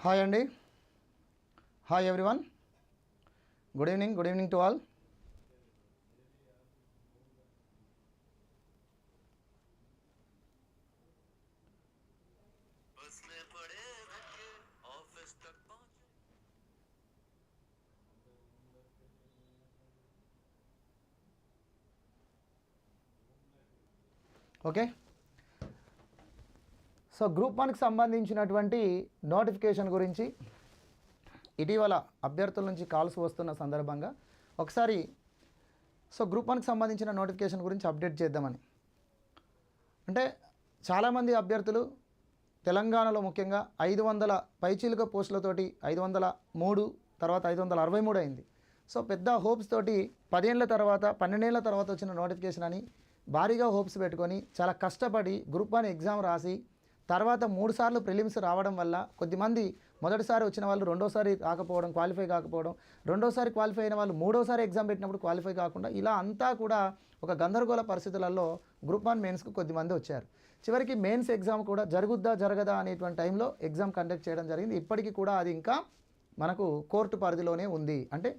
Hi అండి hi everyone good evening good evening to all बस so group వన్కి సంబంధించినటువంటి నోటిఫికేషన్ గురించి ఇటీవల అభ్యర్థుల నుంచి కాల్స్ వస్తున్న సందర్భంగా ఒకసారి సో గ్రూప్ వన్కి సంబంధించిన నోటిఫికేషన్ గురించి అప్డేట్ చేద్దామని. అంటే చాలామంది అభ్యర్థులు తెలంగాణలో ముఖ్యంగా ఐదు వందల పైచీలుక పోస్టులతోటి ఐదు వందల మూడు తర్వాత ఐదు వందల అరవై మూడు అయింది. సో పెద్ద హోప్స్ తోటి పదేళ్ళ తర్వాత పన్నెండేళ్ళ తర్వాత వచ్చిన నోటిఫికేషన్ అని భారీగా హోప్స్ పెట్టుకొని చాలా కష్టపడి గ్రూప్ వన్ ఎగ్జామ్ రాసి తర్వాత మూడు సార్లు ప్రిలిమ్స్ రావడం వల్ల కొద్దిమంది మొదటిసారి వచ్చిన వాళ్ళు రెండోసారి రాకపోవడం క్వాలిఫై కాకపోవడం రెండోసారి క్వాలిఫై అయిన వాళ్ళు మూడోసారి ఎగ్జామ్ పెట్టినప్పుడు క్వాలిఫై కాకుండా ఇలా అంతా కూడా ఒక గందరగోళ పరిస్థితులలో గ్రూప్ వన్ మెయిన్స్కు కొద్దిమంది వచ్చారు. చివరికి మెయిన్స్ ఎగ్జామ్ కూడా జరుగుద్దా జరగదా అనేటువంటి టైంలో ఎగ్జామ్ కండక్ట్ చేయడం జరిగింది. ఇప్పటికీ కూడా అది ఇంకా మనకు కోర్టు పరిధిలోనే ఉంది. అంటే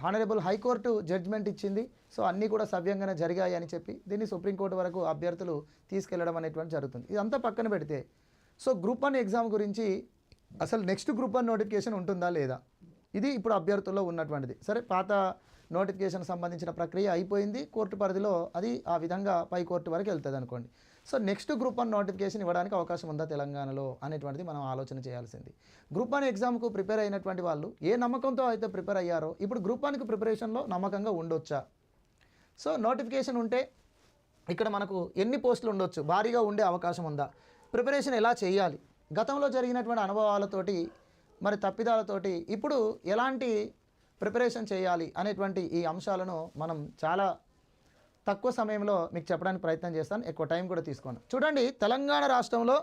హానరబుల్ హైకోర్టు జడ్జ్మెంట్ ఇచ్చింది. సో అన్నీ కూడా సవ్యంగానే జరిగాయి అని చెప్పి దీన్ని సుప్రీంకోర్టు వరకు అభ్యర్థులు తీసుకెళ్ళడం అనేటువంటి జరుగుతుంది. ఇదంతా పక్కన పెడితే సో గ్రూప్ వన్ ఎగ్జామ్ గురించి అసలు నెక్స్ట్ గ్రూప్ వన్ నోటిఫికేషన్ ఉంటుందా లేదా? ఇది ఇప్పుడు అభ్యర్థుల్లో ఉన్నటువంటిది. సరే పాత నోటిఫికేషన్ సంబంధించిన ప్రక్రియ అయిపోయింది. కోర్టు పరిధిలో అది ఆ విధంగా పై కోర్టు వరకు వెళ్తుంది అనుకోండి so next group one notification ఇవ్వడానికి అవకాశం ఉందా తెలంగాణలో అనేటువంటిది మనం ఆలోచన చేయాల్సింది. గ్రూప్ వన్ ఎగ్జామ్కు ప్రిపేర్ అయినటువంటి వాళ్ళు ఏ నమ్మకంతో అయితే ప్రిపేర్ అయ్యారో ఇప్పుడు గ్రూప్ వన్కి ప్రిపరేషన్లో నమ్మకంగా ఉండొచ్చా? సో నోటిఫికేషన్ ఉంటే ఇక్కడ మనకు ఎన్ని పోస్టులు ఉండొచ్చు? భారీగా ఉండే అవకాశం ఉందా? ప్రిపరేషన్ ఎలా చేయాలి? గతంలో జరిగినటువంటి అనుభవాలతోటి మరి తప్పిదాలతోటి ఇప్పుడు ఎలాంటి ప్రిపరేషన్ చేయాలి అనేటువంటి ఈ అంశాలను మనం చాలా తక్కువ సమయంలో మీకు చెప్పడానికి ప్రయత్నం చేస్తాను. ఎక్కువ టైం కూడా తీసుకోను. చూడండి తెలంగాణ రాష్ట్రంలో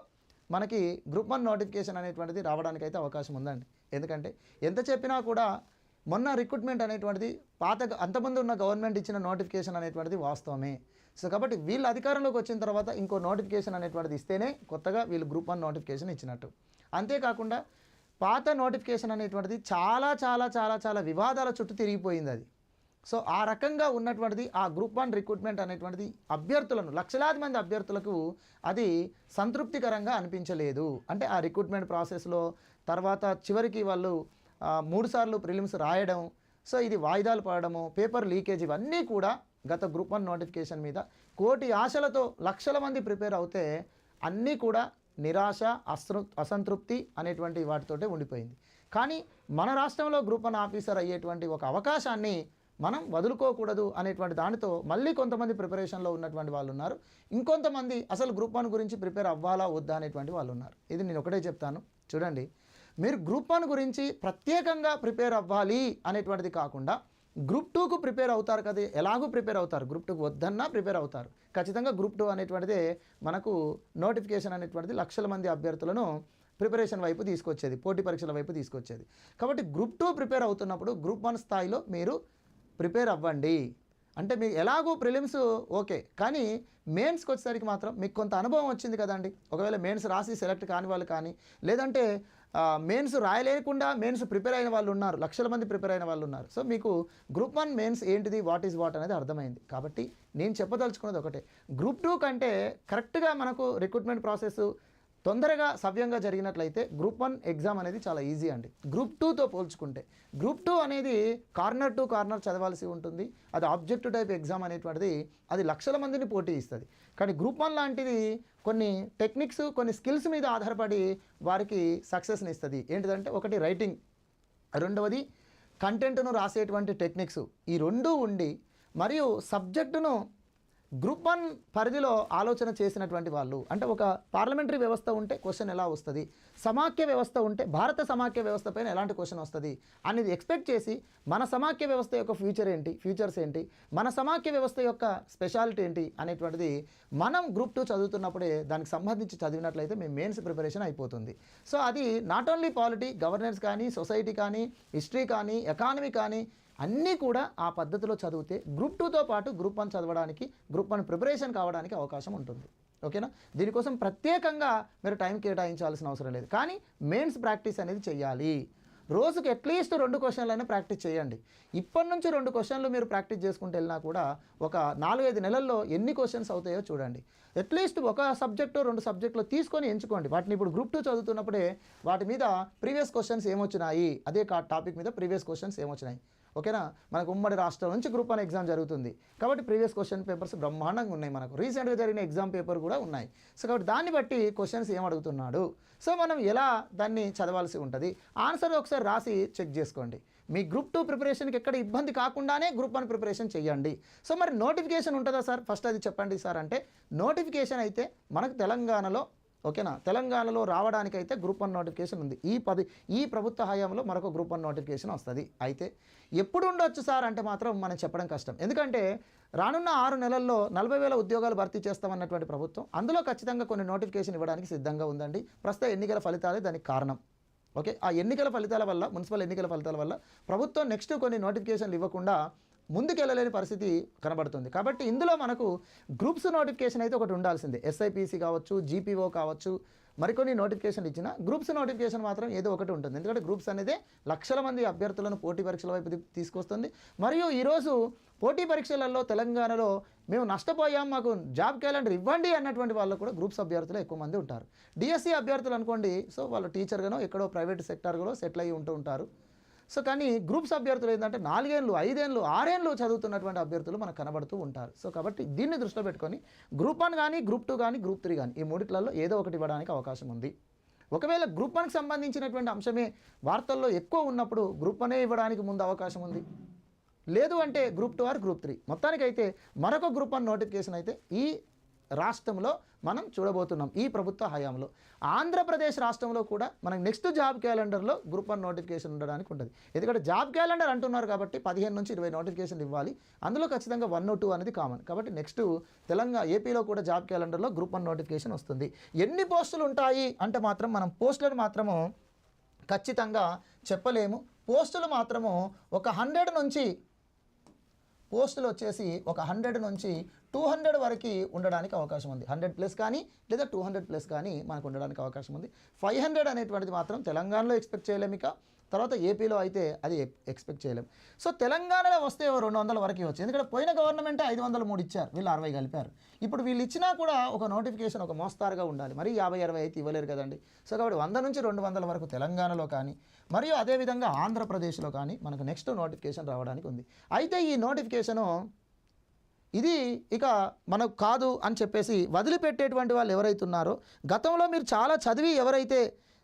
మనకి గ్రూప్ వన్ నోటిఫికేషన్ అనేటువంటిది రావడానికి అయితే అవకాశం ఉందండి. ఎందుకంటే ఎంత చెప్పినా కూడా మొన్న రిక్రూట్మెంట్ అనేటువంటిది పాత అంతకుముందు ఉన్న గవర్నమెంట్ ఇచ్చిన నోటిఫికేషన్ అనేటువంటిది వాస్తవమే. సో కాబట్టి వీళ్ళు అధికారంలోకి వచ్చిన తర్వాత ఇంకో నోటిఫికేషన్ అనేటువంటిది ఇస్తేనే కొత్తగా వీళ్ళు గ్రూప్ వన్ నోటిఫికేషన్ ఇచ్చినట్టు. అంతేకాకుండా పాత నోటిఫికేషన్ అనేటువంటిది చాలా చాలా చాలా చాలా వివాదాల చుట్టూ తిరిగిపోయింది అది. సో ఆ రకంగా ఉన్నటువంటిది ఆ గ్రూప్ వన్ రిక్రూట్మెంట్ అనేటువంటిది అభ్యర్థులను లక్షలాది మంది అభ్యర్థులకు అది సంతృప్తికరంగా అనిపించలేదు. అంటే ఆ రిక్రూట్మెంట్ ప్రాసెస్లో తర్వాత చివరికి వాళ్ళు మూడుసార్లు మూడు సార్లు ప్రిలిమ్స్ రాయడం సో ఇది వాయిదాలు పడడము పేపర్ లీకేజ్ ఇవన్నీ కూడా గత గ్రూప్ వన్ నోటిఫికేషన్ మీద కోటి ఆశలతో లక్షల మంది ప్రిపేర్ అవుతే అన్నీ కూడా నిరాశ అసృ అసంతృప్తి అనేటువంటి వాటితోటే ఉండిపోయింది. కానీ మన రాష్ట్రంలో గ్రూప్ వన్ ఆఫీసర్ అయ్యేటువంటి ఒక అవకాశాన్ని మనం వదులుకోకూడదు అనేటువంటి దానితో మళ్ళీ కొంతమంది ప్రిపరేషన్లో ఉన్నటువంటి వాళ్ళు ఉన్నారు ఇంకొంతమంది అసలు గ్రూప్ వన్ గురించి ప్రిపేర్ అవ్వాలా వద్దా అనేటువంటి వాళ్ళు ఉన్నారు ఇది నేను ఒకటే చెప్తాను. చూడండి మీరు గ్రూప్ వన్ గురించి ప్రత్యేకంగా ప్రిపేర్ అవ్వాలి అనేటువంటిది కాకుండా గ్రూప్ టూకు ప్రిపేర్ అవుతారు కదా ఎలాగూ ప్రిపేర్ అవుతారు? గ్రూప్ టూకు వద్దన్నా ప్రిపేర్ అవుతారు. ఖచ్చితంగా గ్రూప్ టూ అనేటువంటిదే మనకు నోటిఫికేషన్ అనేటువంటిది లక్షల మంది అభ్యర్థులను ప్రిపరేషన్ వైపు తీసుకొచ్చేది పోటీ పరీక్షల వైపు తీసుకొచ్చేది. కాబట్టి గ్రూప్ టూ ప్రిపేర్ అవుతున్నప్పుడు గ్రూప్ వన్ స్థాయిలో మీరు ప్రిపేర్ అవ్వండి. అంటే మీకు ఎలాగో ప్రిలిమ్స్ ఓకే కానీ మెయిన్స్కి వచ్చేసరికి మాత్రం మీకు కొంత అనుభవం వచ్చింది కదండి. ఒకవేళ మెయిన్స్ రాసి సెలెక్ట్ కాని వాళ్ళు కానీ లేదంటే మెయిన్స్ రాయలేకుండా మెయిన్స్ ప్రిపేర్ అయిన వాళ్ళు ఉన్నారు లక్షల మంది ప్రిపేర్ అయిన వాళ్ళు ఉన్నారు. సో మీకు గ్రూప్ వన్ మెయిన్స్ ఏంటిది వాట్ ఈజ్ వాట్ అనేది అర్థమైంది. కాబట్టి నేను చెప్పదలుచుకున్నది ఒకటే గ్రూప్ టూ కంటే కరెక్ట్గా మనకు రిక్రూట్మెంట్ ప్రాసెస్ తొందరగా సవ్యంగా జరిగినట్లయితే గ్రూప్ వన్ ఎగ్జామ్ అనేది చాలా ఈజీ అండి. గ్రూప్ టూతో పోల్చుకుంటే గ్రూప్ టూ అనేది కార్నర్ టు కార్నర్ చదవాల్సి ఉంటుంది. అది ఆబ్జెక్టివ్ టైప్ ఎగ్జామ్ అనేటువంటిది అది లక్షల మందిని పోటీ ఇస్తుంది. కానీ గ్రూప్ వన్ లాంటిది కొన్ని టెక్నిక్స్ కొన్ని స్కిల్స్ మీద ఆధారపడి వారికి సక్సెస్ని ఇస్తుంది. ఏంటిదంటే ఒకటి రైటింగ్ రెండవది కంటెంట్ను రాసేటువంటి టెక్నిక్స్. ఈ రెండూ ఉండి మరియు సబ్జెక్టును గ్రూప్ వన్ పరిధిలో ఆలోచన చేసినటువంటి వాళ్ళు అంటే ఒక పార్లమెంటరీ వ్యవస్థ ఉంటే క్వశ్చన్ ఎలా వస్తుంది? సమాఖ్య వ్యవస్థ ఉంటే భారత సమాఖ్య వ్యవస్థ పైన ఎలాంటి క్వశ్చన్ వస్తుంది? అనేది ఎక్స్పెక్ట్ చేసి మన సమాఖ్య వ్యవస్థ యొక్క ఫ్యూచర్ ఏంటి? ఫ్యూచర్స్ ఏంటి? మన సమాఖ్య వ్యవస్థ యొక్క స్పెషాలిటీ ఏంటి? అనేటువంటిది మనం గ్రూప్ టూ చదువుతున్నప్పుడే దానికి సంబంధించి చదివినట్లయితే మేము మెయిన్స్ ప్రిపరేషన్ అయిపోతుంది. సో అది నాట్ ఓన్లీ పాలిటీ గవర్నెన్స్ కానీ సొసైటీ కానీ హిస్టరీ కానీ ఎకానమీ కానీ అన్నీ కూడా ఆ పద్ధతిలో చదివితే గ్రూప్ టూతో పాటు గ్రూప్ వన్ చదవడానికి గ్రూప్ వన్ ప్రిపరేషన్ కావడానికి అవకాశం ఉంటుంది. ఓకేనా? దీనికోసం ప్రత్యేకంగా మీరు టైం కేటాయించాల్సిన అవసరం లేదు. కానీ మెయిన్స్ ప్రాక్టీస్ అనేది చేయాలి రోజుకి అట్లీస్ట్ రెండు క్వశ్చన్లైనా ప్రాక్టీస్ చేయండి. ఇప్పటి నుంచి రెండు క్వశ్చన్లు మీరు ప్రాక్టీస్ చేసుకుంటూ వెళ్ళినా కూడా ఒక నాలుగైదు నెలల్లో ఎన్ని క్వశ్చన్స్ అవుతాయో చూడండి. అట్లీస్ట్ ఒక సబ్జెక్టు రెండు సబ్జెక్టులు తీసుకొని ఎంచుకోండి. వాటిని ఇప్పుడు గ్రూప్ టూ చదువుతున్నప్పుడే వాటి మీద ప్రీవియస్ క్వశ్చన్స్ ఏమొచ్చినాయి? అదే టాపిక్ మీద ప్రీవియస్ క్వశ్చన్స్ ఏమొచ్చినాయి? ఓకేనా? మనకు ఉమ్మడి రాష్ట్రం నుంచి గ్రూప్ వన్ ఎగ్జామ్ జరుగుతుంది. కాబట్టి ప్రీవియస్ క్వశ్చన్ పేపర్స్ బ్రహ్మాండంగా ఉన్నాయి మనకు. రీసెంట్గా జరిగిన ఎగ్జామ్ పేపర్ కూడా ఉన్నాయి. సో కాబట్టి దాన్ని బట్టి క్వశ్చన్స్ ఏం అడుగుతున్నాడు? సో మనం ఎలా దాన్ని చదవాల్సి ఉంటుంది? ఆన్సర్ ఒకసారి రాసి చెక్ చేసుకోండి. మీ గ్రూప్ టూ ప్రిపరేషన్కి ఎక్కడ ఇబ్బంది కాకుండానే గ్రూప్ వన్ ప్రిపరేషన్ చేయండి సో మరి నోటిఫికేషన్ ఉంటుందా సార్? ఫస్ట్ అది చెప్పండి సార్ అంటే నోటిఫికేషన్ అయితే మనకు తెలంగాణలో ఓకేనా? తెలంగాణలో రావడానికైతే గ్రూప్ వన్ నోటిఫికేషన్ ఉంది. ఈ పది ఈ ప్రభుత్వ హయాంలో మరొక గ్రూప్ వన్ నోటిఫికేషన్ వస్తుంది. అయితే ఎప్పుడు ఉండొచ్చు సార్ అంటే మాత్రం మనం చెప్పడం కష్టం. ఎందుకంటే రానున్న ఆరు నెలల్లో నలభై వేల ఉద్యోగాలు భర్తీ చేస్తామన్నటువంటి ప్రభుత్వం అందులో ఖచ్చితంగా కొన్ని నోటిఫికేషన్ ఇవ్వడానికి సిద్ధంగా ఉందండి. ప్రస్తుత ఎన్నికల ఫలితాలే దానికి కారణం. ఓకే? ఆ ఎన్నికల ఫలితాల వల్ల మున్సిపల్ ఎన్నికల ఫలితాల వల్ల ప్రభుత్వం నెక్స్ట్ కొన్ని నోటిఫికేషన్లు ఇవ్వకుండా ముందుకెళ్ళలేని పరిస్థితి కనబడుతుంది. కాబట్టి ఇందులో మనకు గ్రూప్స్ నోటిఫికేషన్ అయితే ఒకటి ఉండాల్సిందే. ఎస్ఐపిసి కావచ్చు జీపీఓ కావచ్చు మరికొన్ని నోటిఫికేషన్ ఇచ్చిన గ్రూప్స్ నోటిఫికేషన్ మాత్రం ఏదో ఒకటి ఉంటుంది. ఎందుకంటే గ్రూప్స్ అనేది లక్షల మంది అభ్యర్థులను పోటీ పరీక్షల వైపు తీసుకొస్తుంది. మరియు ఈరోజు పోటీ పరీక్షలలో తెలంగాణలో మేము నష్టపోయాం మాకు జాబ్ క్యాలెండర్ ఇవ్వండి అన్నటువంటి వాళ్ళు కూడా గ్రూప్స్ అభ్యర్థులు ఎక్కువ మంది ఉంటారు. డిఎస్సి అభ్యర్థులు అనుకోండి సో వాళ్ళు టీచర్గానో ఎక్కడో ప్రైవేట్ సెక్టార్గానో సెటిల్ అయ్యి ఉంటూ ఉంటారు. సో కానీ గ్రూప్స్ అభ్యర్థులు ఏంటంటే నాలుగేళ్ళు ఐదేళ్ళు ఆరేళ్ళు చదువుతున్నటువంటి అభ్యర్థులు మనకు కనబడుతూ ఉంటారు. సో కాబట్టి దీన్ని దృష్టిలో పెట్టుకొని గ్రూప్ వన్ కానీ గ్రూప్ టూ కానీ గ్రూప్ త్రీ కానీ ఈ మూడిట్లలో ఏదో ఒకటి ఇవ్వడానికి అవకాశం ఉంది. ఒకవేళ గ్రూప్ వన్కి సంబంధించినటువంటి అంశమే వార్తల్లో ఎక్కువ ఉన్నప్పుడు గ్రూప్ వనే ఇవ్వడానికి ముందు అవకాశం ఉంది. లేదు అంటే group two or group three. మొత్తానికైతే మరొక గ్రూప్ వన్ నోటిఫికేషన్ అయితే ఈ రాష్ట్రంలో మనం చూడబోతున్నాం ఈ ప్రభుత్వ హయాంలో. ఆంధ్రప్రదేశ్ రాష్ట్రంలో కూడా మనకు నెక్స్ట్ జాబ్ క్యాలెండర్లో గ్రూప్ వన్ నోటిఫికేషన్ ఉండడానికి ఉంటుంది. ఎందుకంటే జాబ్ క్యాలెండర్ అంటున్నారు కాబట్టి పదిహేను నుంచి ఇరవై నోటిఫికేషన్ ఇవ్వాలి. అందులో ఖచ్చితంగా వన్ టూ oh అనేది కామన్ కాబట్టి నెక్స్ట్ తెలంగాణ ఏపీలో కూడా జాబ్ క్యాలెండర్లో గ్రూప్ వన్ నోటిఫికేషన్ వస్తుంది. ఎన్ని పోస్టులు ఉంటాయి అంటే మాత్రం మనం పోస్టులను మాత్రము ఖచ్చితంగా చెప్పలేము. పోస్టులు మాత్రము ఒక హండ్రెడ్ నుంచి పోస్టులు వచ్చేసి ఒక హండ్రెడ్ నుంచి టూ హండ్రెడ్ వరకు ఉండడానికి అవకాశం ఉంది. హండ్రెడ్ ప్లస్ కానీ లేదా టూ హండ్రెడ్ ప్లస్ కానీ మనకు ఉండడానికి అవకాశం ఉంది. ఫైవ్ హండ్రెడ్ అనేటువంటిది మాత్రం తెలంగాణలో ఎక్స్పెక్ట్ చేయలేము ఇక. తర్వాత ఏపీలో అయితే అది ఎక్స్పెక్ట్ చేయలేం. సో తెలంగాణలో వస్తే రెండు వందల వరకు వచ్చు ఎందుకంటే పోయిన గవర్నమెంటే ఐదు వందలు మూడు ఇచ్చారు. వీళ్ళు అరవై కలిపారు. ఇప్పుడు వీళ్ళు ఇచ్చినా కూడా ఒక నోటిఫికేషన్ ఒక మోస్తారుగా ఉండాలి. మరి యాభై అరవై అయితే ఇవ్వలేరు కదండి. సో కాబట్టి వంద నుంచి రెండు వందల వరకు తెలంగాణలో కానీ మరియు అదేవిధంగా ఆంధ్రప్రదేశ్లో కానీ మనకు నెక్స్ట్ నోటిఫికేషన్ రావడానికి ఉంది. అయితే ఈ నోటిఫికేషను ఇది ఇక మనకు కాదు అని చెప్పేసి వదిలిపెట్టేటువంటి వాళ్ళు ఎవరైతున్నారో గతంలో మీరు చాలా చదివి ఎవరైతే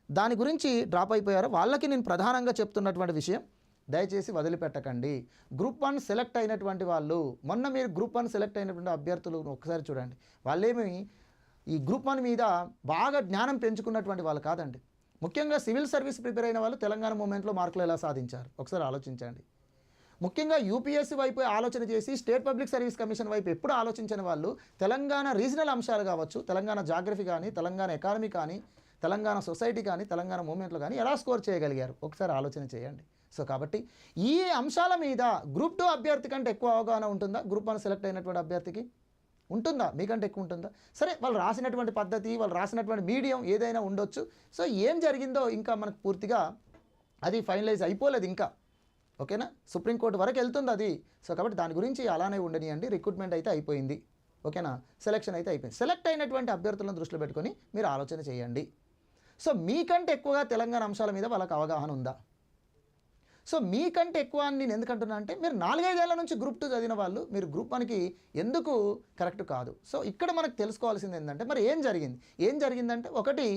దాని గురించి డ్రాప్ అయిపోయారో వాళ్ళకి నేను ప్రధానంగా చెప్తున్నటువంటి విషయం దయచేసి వదిలిపెట్టకండి. గ్రూప్ వన్ సెలెక్ట్ అయినటువంటి వాళ్ళు మొన్న మీరు గ్రూప్ వన్ సెలెక్ట్ అయినటువంటి అభ్యర్థులు ఒకసారి చూడండి. వాళ్ళేమి ఈ గ్రూప్ వన్ మీద బాగా జ్ఞానం పెంచుకున్నటువంటి వాళ్ళు కాదండి. ముఖ్యంగా సివిల్ సర్వీస్ ప్రిపేర్ అయిన వాళ్ళు తెలంగాణ మూమెంట్లో మార్కులు ఎలా సాధించారు? ఒకసారి ఆలోచించండి. ముఖ్యంగా యూపీఎస్సీ వైపు ఆలోచన చేసి స్టేట్ పబ్లిక్ సర్వీస్ కమిషన్ వైపు ఎప్పుడు ఆలోచించని వాళ్ళు తెలంగాణ రీజనల్ అంశాలు కావచ్చు తెలంగాణ జాగ్రఫీ కానీ తెలంగాణ ఎకానమీ కానీ తెలంగాణ సొసైటీ కానీ తెలంగాణ మూమెంట్లు కానీ ఎలా స్కోర్ చేయగలిగారు? ఒకసారి ఆలోచన చేయండి. సో కాబట్టి ఈ అంశాల మీద గ్రూప్ టూ అభ్యర్థి కంటే ఎక్కువ అవగాహన ఉంటుందా? గ్రూప్ వన్ సెలెక్ట్ అయినటువంటి అభ్యర్థికి ఉంటుందా? మీకంటే ఎక్కువ ఉంటుందా? సరే వాళ్ళు రాసినటువంటి పద్ధతి వాళ్ళు రాసినటువంటి మీడియం ఏదైనా ఉండొచ్చు. సో ఏం జరిగిందో ఇంకా మనకు పూర్తిగా అది ఫైనలైజ్ అయిపోలేదు ఇంకా. ఓకేనా? సుప్రీంకోర్టు వరకు వెళ్తుంది అది. సో కాబట్టి దాని గురించి అలానే ఉండనియండి. రిక్రూట్మెంట్ అయితే అయిపోయింది. ఓకేనా? సెలెక్షన్ అయితే అయిపోయింది. సెలెక్ట్ అయినటువంటి అభ్యర్థులను దృష్టిలో పెట్టుకొని మీరు ఆలోచన చేయండి. సో మీకంటే ఎక్కువగా తెలంగాణ అంశాల మీద వాళ్ళకి అవగాహన ఉందా? సో మీకంటే ఎక్కువ అని నేను ఎందుకంటున్నా అంటే మీరు నాలుగైదేళ్ళ నుంచి గ్రూప్ టూ చదివిన వాళ్ళు మీరు గ్రూప్ వన్కి ఎందుకు కరెక్ట్ కాదు? సో ఇక్కడ మనకు తెలుసుకోవాల్సింది ఏంటంటే మరి ఏం జరిగింది? ఏం జరిగిందంటే ఒకటి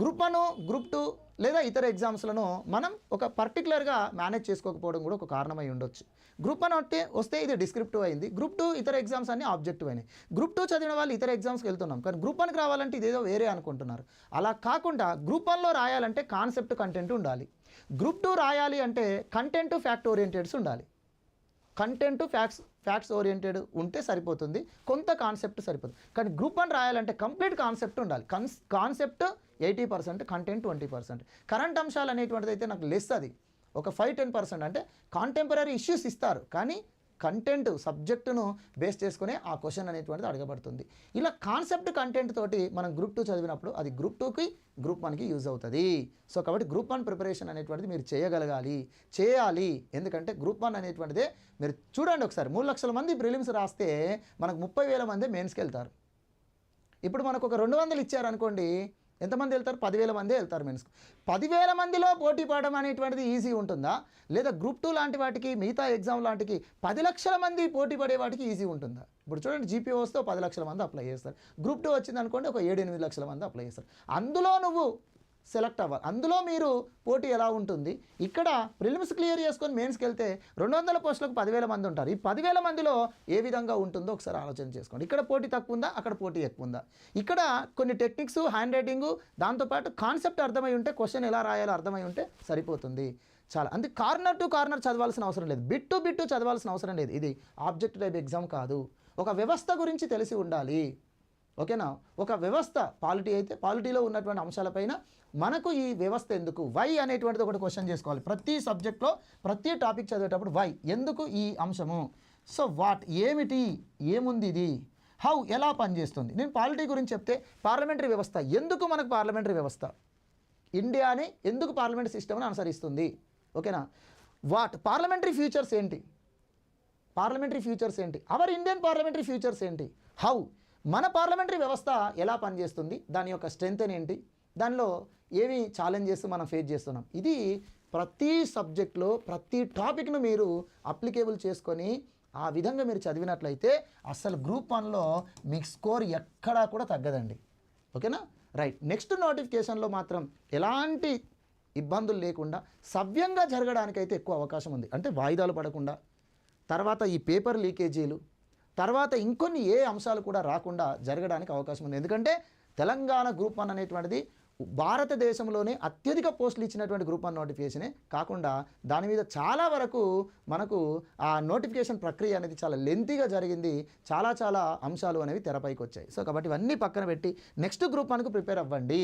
గ్రూప్ వన్ గ్రూప్ టూ లేదా ఇతర ఎగ్జామ్స్లను మనం ఒక పర్టికులర్గా మేనేజ్ చేసుకోకపోవడం కూడా ఒక కారణమై ఉండొచ్చు. గ్రూప్ వన్ అంటే వస్తే ఇది డిస్క్రిప్టివ్ అయింది. గ్రూప్ టూ ఇతర ఎగ్జామ్స్ అన్ని ఆబ్జెక్టివ్ అయినాయి. గ్రూప్ టూ చదివిన వాళ్ళు ఇతర ఎగ్జామ్స్కి వెళ్తున్నాం. కానీ గ్రూప్ వన్కి రావాలంటే ఇదేదో వేరే అనుకుంటున్నారు. అలా కాకుండా గ్రూప్ వన్లో రాయాలంటే కాన్సెప్ట్ కంటెంట్ ఉండాలి. గ్రూప్ టూ రాయాలి అంటే కంటెంట్ ఫ్యాక్ట్ ఓరియంటెడ్స్ ఉండాలి. కంటెంట్ ఫ్యాక్ట్స్ ఫ్యాక్ట్స్ ఓరియంటెడ్ ఉంటే సరిపోతుంది. కొంత కాన్సెప్ట్ సరిపోతుంది. కానీ గ్రూప్ వన్ రాయాలంటే కంప్లీట్ కాన్సెప్ట్ ఉండాలి. కన్స్ concept eighty percent content twenty percent. Current అంశాలు అనేటువంటిది అయితే నాకు లెస్ అది. ఒక ఫైవ్ టెన్ పర్సెంట్ అంటే కాంటెంపరీ ఇష్యూస్ ఇస్తారు. కానీ కంటెంట్ సబ్జెక్టును బేస్ చేసుకునే ఆ క్వశ్చన్ అనేటువంటిది అడగబడుతుంది. ఇలా కాన్సెప్ట్ కంటెంట్ తోటి మనం గ్రూప్ టూ చదివినప్పుడు అది గ్రూప్ టూకి గ్రూప్ వన్కి యూజ్ అవుతుంది. సో కాబట్టి గ్రూప్ వన్ ప్రిపరేషన్ అనేటువంటిది మీరు చేయగలగాలి. చేయాలి. ఎందుకంటే గ్రూప్ వన్ అనేటువంటిదే మీరు చూడండి ఒకసారి. మూడు లక్షల మంది ప్రిలిమ్స్ రాస్తే మనకు ముప్పై వేల మంది మెయిన్స్కి వెళ్తారు. ఇప్పుడు మనకు ఒక రెండు వందలు ఇచ్చారనుకోండి ఎంతమంది వెళ్తారు? పదివేల మంది వెళ్తారు మెన్స్కు. పదివేల మందిలో పోటీ పడడం అనేటువంటిది ఈజీ ఉంటుందా? లేదా గ్రూప్ టూ లాంటి వాటికి మిగతా ఎగ్జామ్ లాంటికి పది లక్షల మంది పోటీ పడే వాటికి ఈజీ ఉంటుందా? ఇప్పుడు చూడండి జీపీఓ వస్తే పది లక్షల మంది అప్లై చేస్తారు. గ్రూప్ టూ వచ్చింది అనుకోండి ఒక ఏడు ఎనిమిది లక్షల మంది అప్లై చేస్తారు. అందులో నువ్వు సెలెక్ట్ అవ్వాలి. అందులో మీరు పోటీ ఎలా ఉంటుంది? ఇక్కడ ప్రిలిమ్స్ క్లియర్ చేసుకొని మెయిన్స్కి వెళ్తే రెండు వందల పోస్టులకు పదివేల మంది ఉంటారు. ఈ పదివేల మందిలో ఏ విధంగా ఉంటుందో ఒకసారి ఆలోచన చేసుకోండి. ఇక్కడ పోటీ తక్కువ ఉందా? అక్కడ పోటీ ఎక్కువ ఉందా? ఇక్కడ కొన్ని టెక్నిక్స్ హ్యాండ్ రైటింగు దాంతోపాటు కాన్సెప్ట్ అర్థమై ఉంటే క్వశ్చన్ ఎలా రాయాలో అర్థమై ఉంటే సరిపోతుంది. చాలా. అందుకే కార్నర్ టు కార్నర్ చదవాల్సిన అవసరం లేదు. బిట్ టు బిట్ చదవాల్సిన అవసరం లేదు. ఇది ఆబ్జెక్ట్ టైప్ ఎగ్జామ్ కాదు. ఒక వ్యవస్థ గురించి తెలిసి ఉండాలి. ఓకేనా? ఒక వ్యవస్థ పాలిటీ అయితే పాలిటీలో ఉన్నటువంటి అంశాలపైన మనకు ఈ వ్యవస్థ ఎందుకు? వై అనేటువంటిది ఒకటి క్వశ్చన్ చేసుకోవాలి. ప్రతి సబ్జెక్ట్లో ప్రతి టాపిక్ చదివేటప్పుడు వై ఎందుకు ఈ అంశము? సో వాట్ ఏమిటి? ఏముంది ఇది? హౌ ఎలా పనిచేస్తుంది? నేను పాలిటీ గురించి చెప్తే పార్లమెంటరీ వ్యవస్థ ఎందుకు మనకు పార్లమెంటరీ వ్యవస్థ? ఇండియాని ఎందుకు పార్లమెంట్ సిస్టమ్ని అనుసరిస్తుంది? ఓకేనా వాట్ పార్లమెంటరీ ఫ్యూచర్స్ ఏంటి? పార్లమెంటరీ ఫ్యూచర్స్ ఏంటి? అవర్ ఇండియన్ పార్లమెంటరీ ఫ్యూచర్స్ ఏంటి? హౌ మన పార్లమెంటరీ వ్యవస్థ ఎలా పనిచేస్తుంది? దాని యొక్క స్ట్రెంగ్త్ ఏంటి? దానిలో ఏమి ఛాలెంజెస్ మనం ఫేస్ చేస్తున్నాం. ఇది ప్రతి సబ్జెక్ట్లో ప్రతి టాపిక్ను మీరు అప్లికేబుల్ చేసుకొని ఆ విధంగా మీరు చదివినట్లయితే అసలు గ్రూప్ వన్లో మీ స్కోర్ ఎక్కడా కూడా తగ్గదండి. ఓకేనా? రైట్ నెక్స్ట్ నోటిఫికేషన్లో మాత్రం ఎలాంటి ఇబ్బందులు లేకుండా సవ్యంగా జరగడానికైతే ఎక్కువ అవకాశం ఉంది. అంటే వాయిదాలు పడకుండా తర్వాత ఈ పేపర్ లీకేజీలు తర్వాత ఇంకొన్ని ఏ అంశాలు కూడా రాకుండా జరగడానికి అవకాశం ఉంది. ఎందుకంటే తెలంగాణ గ్రూప్ వన్ అనేటువంటిది భారతదేశంలోనే అత్యధిక పోస్టులు ఇచ్చినటువంటి గ్రూప్ వన్ నోటిఫికేషనే కాకుండా దాని మీద చాలా వరకు మనకు ఆ నోటిఫికేషన్ ప్రక్రియ అనేది చాలా లెంతీగా జరిగింది. చాలా చాలా అంశాలు అనేవి తెరపైకి వచ్చాయి. సో కాబట్టి ఇవన్నీ పక్కన పెట్టి నెక్స్ట్ గ్రూప్ వన్కు ప్రిపేర్ అవ్వండి.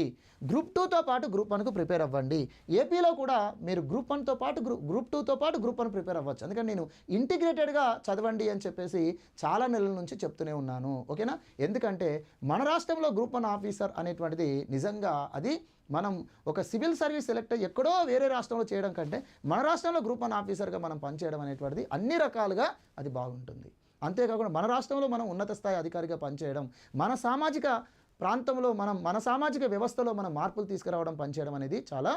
గ్రూప్ టూతో పాటు గ్రూప్ వన్కు ప్రిపేర్ అవ్వండి. ఏపీలో కూడా మీరు గ్రూప్ వన్తో పాటు గ్రూప్ గ్రూప్ టూతో పాటు గ్రూప్ వన్ ప్రిపేర్ అవ్వచ్చు. అందుకని నేను ఇంటిగ్రేటెడ్గా చదవండి అని చెప్పేసి చాలా నెలల నుంచి చెప్తూనే ఉన్నాను. ఓకేనా? ఎందుకంటే మన రాష్ట్రంలో గ్రూప్ వన్ ఆఫీసర్ అనేటువంటిది నిజంగా అది మనం ఒక సివిల్ సర్వీస్ సెలెక్ట్ అయ్యి ఎక్కడో వేరే రాష్ట్రంలో చేయడం కంటే మన రాష్ట్రంలో గ్రూప్ వన్ ఆఫీసర్గా మనం పనిచేయడం అనేటువంటిది అన్ని రకాలుగా అది బాగుంటుంది. అంతేకాకుండా మన రాష్ట్రంలో మనం ఉన్నత స్థాయి అధికారిగా పనిచేయడం మన సామాజిక ప్రాంతంలో మనం మన సామాజిక వ్యవస్థలో మనం మార్పులు తీసుకురావడం పనిచేయడం అనేది చాలా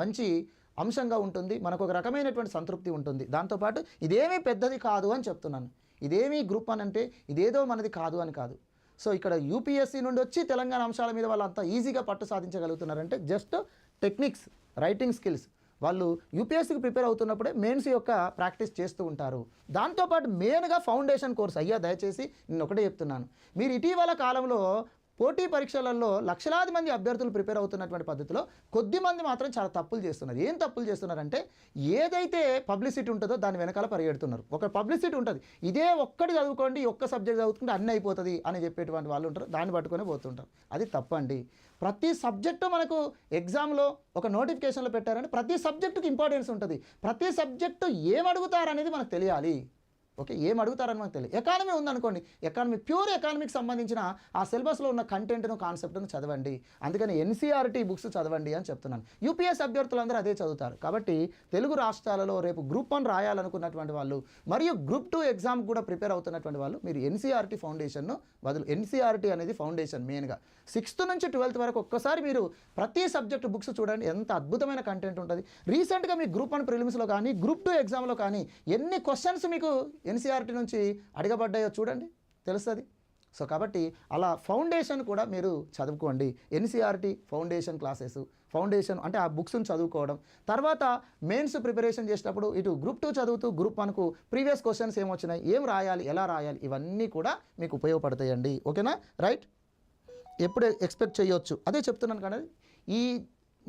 మంచి అంశంగా ఉంటుంది. మనకు ఒక రకమైనటువంటి సంతృప్తి ఉంటుంది. దాంతోపాటు ఇదేమీ పెద్దది కాదు అని చెప్తున్నాను. ఇదేమీ గ్రూప్ అని అంటే ఇదేదో మనది కాదు అని కాదు. సో ఇక్కడ యూపీఎస్సీ నుండి వచ్చి తెలంగాణ అంశాల మీద వాళ్ళు అంత ఈజీగా పట్టు సాధించగలుగుతున్నారంటే జస్ట్ టెక్నిక్స్ రైటింగ్ స్కిల్స్. వాళ్ళు యూపీఎస్సీకి ప్రిపేర్ అవుతున్నప్పుడే మెయిన్స్ యొక్క ప్రాక్టీస్ చేస్తూ ఉంటారు. దాంతోపాటు మెయిన్గా ఫౌండేషన్ కోర్స్ అయ్యా దయచేసి నేను ఒకటే చెప్తున్నాను. మీరు ఇటీవల కాలంలో పోటీ పరీక్షలలో లక్షలాది మంది అభ్యర్థులు ప్రిపేర్ అవుతున్నటువంటి పద్ధతిలో కొద్ది మంది మాత్రం చాలా తప్పులు చేస్తున్నారు. ఏం తప్పులు చేస్తున్నారంటే ఏదైతే పబ్లిసిటీ ఉంటుందో దాని వెనకాల పరిగెడుతున్నారు. ఒక పబ్లిసిటీ ఉంటుంది. ఇదే ఒక్కటి చదువుకోండి ఒక్క సబ్జెక్ట్ చదువుకుంటే అన్నీ అయిపోతుంది అని చెప్పేటువంటి వాళ్ళు ఉంటారు. దాన్ని పట్టుకొని పోతుంటారు. అది తప్పండి. ప్రతి సబ్జెక్టు మనకు ఎగ్జామ్లో ఒక నోటిఫికేషన్లో పెట్టారంటే ప్రతి సబ్జెక్టుకి ఇంపార్టెన్స్ ఉంటుంది. ప్రతి సబ్జెక్టు ఏమడుగుతారనేది మనకు తెలియాలి. ఓకే ఏం అడుగుతారని మనకు తెలియదు. ఎకానమీ ఉందనుకోండి ఎకానమీ ప్యూర్ ఎకానమీకి సంబంధించిన ఆ సిలబస్లో ఉన్న కంటెంట్ను కాన్సెప్ట్ను చదవండి. అందుకని ఎన్సీఆర్టీ బుక్స్ చదవండి అని చెప్తున్నాను. యూపీఎస్ అభ్యర్థులందరూ అదే చదువుతారు. కాబట్టి తెలుగు రాష్ట్రాలలో రేపు గ్రూప్ వన్ రాయాలనుకున్నటువంటి వాళ్ళు మరియు గ్రూప్ టూ ఎగ్జామ్ కూడా ప్రిపేర్ అవుతున్నటువంటి వాళ్ళు మీరు ఎన్సీఆర్టీ ఫౌండేషన్ను బదులు ఎన్సీఆర్టీ అనేది ఫౌండేషన్ మెయిన్గా సిక్స్త్ నుంచి ట్వెల్త్ వరకు ఒక్కసారి మీరు ప్రతి సబ్జెక్ట్ బుక్స్ చూడండి ఎంత అద్భుతమైన కంటెంట్ ఉంటుంది. రీసెంట్గా మీ గ్రూప్ వన్ ప్రిలిమ్స్లో కానీ గ్రూప్ టూ ఎగ్జామ్లో కానీ ఎన్ని క్వశ్చన్స్ మీకు ఎన్సీఆర్టీ నుంచి అడగబడ్డాయో చూడండి తెలుస్తుంది. సో కాబట్టి అలా ఫౌండేషన్ కూడా మీరు చదువుకోండి. ఎన్సీఆర్టీ ఫౌండేషన్ క్లాసెస్ ఫౌండేషన్ అంటే ఆ బుక్స్ని చదువుకోవడం. తర్వాత మెయిన్స్ ప్రిపరేషన్ చేసేటప్పుడు ఇటు గ్రూప్ టూ చదువుతూ గ్రూప్ వన్కు ప్రీవియస్ క్వశ్చన్స్ ఏమొచ్చినాయి ఏం రాయాలి ఎలా రాయాలి ఇవన్నీ కూడా మీకు ఉపయోగపడతాయండి. ఓకేనా? రైట్? ఎప్పుడు ఎక్స్పెక్ట్ చేయొచ్చు. అదే చెప్తున్నాను కానీ ఈ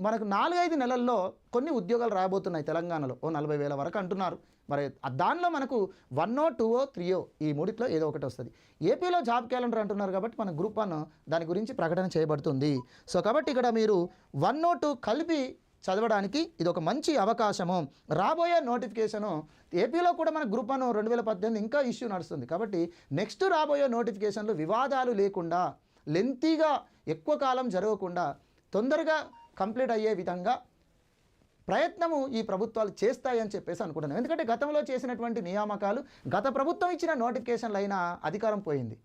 మనకు నాలుగైదు నెలల్లో కొన్ని ఉద్యోగాలు రాబోతున్నాయి తెలంగాణలో. ఓ నలభై వేల వరకు అంటున్నారు. మరి దానిలో మనకు వన్నో టూఓ ఓ ఈ మూడిట్లో ఏదో ఒకటి వస్తుంది. ఏపీలో జాబ్ క్యాలెండర్ అంటున్నారు కాబట్టి మన గ్రూప్ వన్ దాని గురించి ప్రకటన చేయబడుతుంది. సో కాబట్టి ఇక్కడ మీరు వన్ ఓ టూ కలిపి చదవడానికి ఇది ఒక మంచి అవకాశము. రాబోయే నోటిఫికేషను ఏపీలో కూడా మన గ్రూప్ వన్ రెండు వేల పద్దెనిమిది ఇంకా ఇష్యూ నడుస్తుంది. కాబట్టి నెక్స్ట్ రాబోయే నోటిఫికేషన్లు వివాదాలు లేకుండా లెంతీగా ఎక్కువ కాలం జరగకుండా తొందరగా కంప్లీట్ అయ్యే విధంగా ప్రయత్నము ఈ ప్రభుత్వాలు చేస్తాయని చెప్పేసి అనుకుంటున్నాను ఎందుకంటే గతంలో చేసినటువంటి నియామకాలు గత ప్రభుత్వం ఇచ్చిన నోటిఫికేషన్లు అయినా అధికారం పోయింది.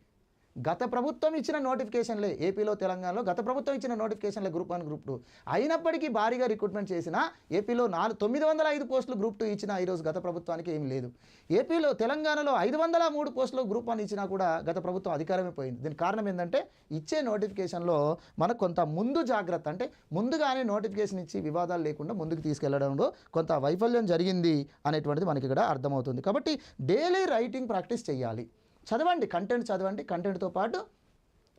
గత ప్రభుత్వం ఇచ్చిన నోటిఫికేషన్లే ఏపీలో తెలంగాణలో గత ప్రభుత్వం ఇచ్చిన నోటిఫికేషన్లే గ్రూప్ వన్ గ్రూప్ టూ. అయినప్పటికీ భారీగా రిక్రూట్మెంట్ చేసిన ఏపీలో నాలుగు తొమ్మిది వందల ఐదు పోస్టులు గ్రూప్ టూ ఇచ్చిన ఈరోజు గత ప్రభుత్వానికి ఏం లేదు. ఏపీలో తెలంగాణలో ఐదు వందల మూడు పోస్టులు గ్రూప్ వన్ ఇచ్చినా కూడా గత ప్రభుత్వం అధికారమే పోయింది. దీనికి కారణం ఏంటంటే ఇచ్చే నోటిఫికేషన్లో మనకు కొంత ముందు జాగ్రత్త అంటే ముందుగానే నోటిఫికేషన్ ఇచ్చి వివాదాలు లేకుండా ముందుకు తీసుకెళ్ళడంలో కొంత వైఫల్యం జరిగింది అనేటువంటిది మనకి ఇక్కడ అర్థమవుతుంది. కాబట్టి డైలీ రైటింగ్ ప్రాక్టీస్ చేయాలి. చదవండి కంటెంట్ చదవండి కంటెంట్తో పాటు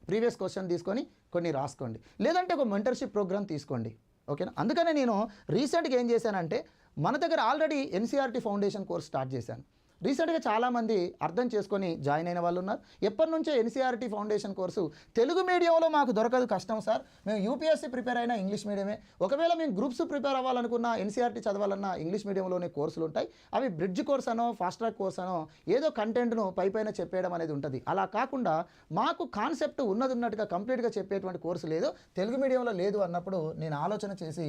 ప్రీవియస్ క్వశ్చన్ తీసుకొని కొన్ని రాసుకోండి. లేదంటే ఒక మెంటర్షిప్ ప్రోగ్రామ్ తీసుకోండి. ఓకేనా? అందుకనే నేను రీసెంట్గా ఏం చేశానంటే మన దగ్గర already NCERT foundation course start చేశాను. రీసెంట్గా చాలామంది అర్థం చేసుకొని జాయిన్ అయిన వాళ్ళు ఉన్నారు. ఎప్పటి నుంచో ఎన్సీఆర్టీ ఫౌండేషన్ కోర్సు తెలుగు మీడియంలో మాకు దొరకదు కష్టం సార్. మేము యూపీఎస్సీ ప్రిపేర్ అయినా ఇంగ్లీష్ మీడియమే. ఒకవేళ మేము గ్రూప్స్ ప్రిపేర్ అవ్వాలనుకున్నా ఎన్సీఆర్టీ చదవాలన్నా ఇంగ్లీష్ మీడియంలోనే కోర్సులు ఉంటాయి. అవి బ్రిడ్జ్ కోర్స్ అనో ఫాస్ట్ ట్రాక్ కోర్స్ అనో ఏదో కంటెంట్ను పై పైన చెప్పేయడం అనేది ఉంటుంది. అలా కాకుండా మాకు కాన్సెప్ట్ ఉన్నది ఉన్నట్టుగా కంప్లీట్గా చెప్పేటువంటి కోర్సు లేదు. తెలుగు మీడియంలో లేదు అన్నప్పుడు నేను ఆలోచన చేసి